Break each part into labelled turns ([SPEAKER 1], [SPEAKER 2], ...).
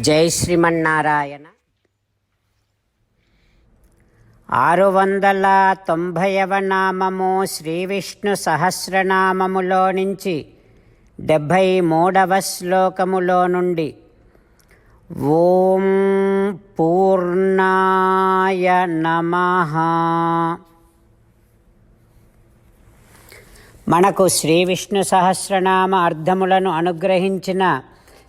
[SPEAKER 1] జై శ్రీమన్నారాయణ. ఆరు వందల తొంభైవ నామము శ్రీ విష్ణు సహస్రనామములో నుంచి డెబ్భై మూడవ శ్లోకములో నుండి ఓం పూర్ణాయ నమ. మనకు శ్రీ విష్ణు సహస్రనామ అర్థములను అనుగ్రహించిన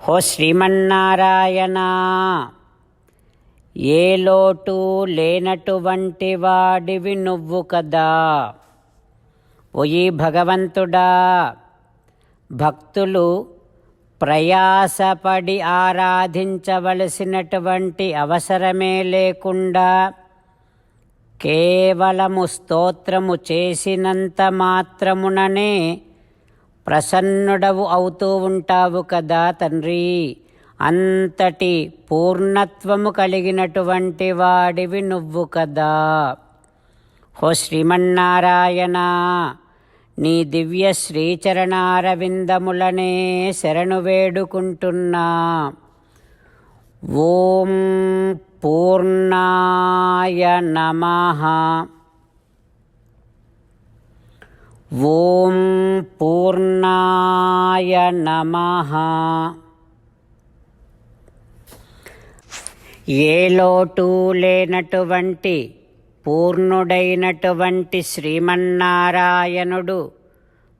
[SPEAKER 1] హో శ్రీమన్నారాయణ! ఏ లోటు లేనటువంటి వాడివి నువ్వు కదా. ఒయి భగవంతుడా! భక్తులు ప్రయాసపడి ఆరాధించవలసినటువంటి అవసరమే లేకుండా కేవలము స్తోత్రము చేసినంత మాత్రముననే ప్రసన్నుడవు అవుతూ ఉంటావు కదా తండ్రి. అంతటి పూర్ణత్వము కలిగినటువంటి వాడివి నువ్వు కదా. హో శ్రీమన్నారాయణ నీ దివ్య శ్రీచరణారవిందములనే శరణు వేడుకుంటున్నా. ఓం పూర్ణాయ నమః. ఓం పూర్ణాయ నమః. ఏ లోటు లేనటువంటి పూర్ణుడైనటువంటి శ్రీమన్నారాయణుడు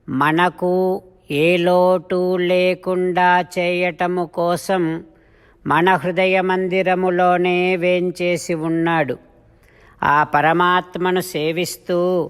[SPEAKER 1] మనకు ఏ లోటు లేకుండా చేయటము కోసం మన హృదయ మందిరములోనే వేంచేసి ఉన్నాడు. ఆ పరమాత్మను సేవిస్తూ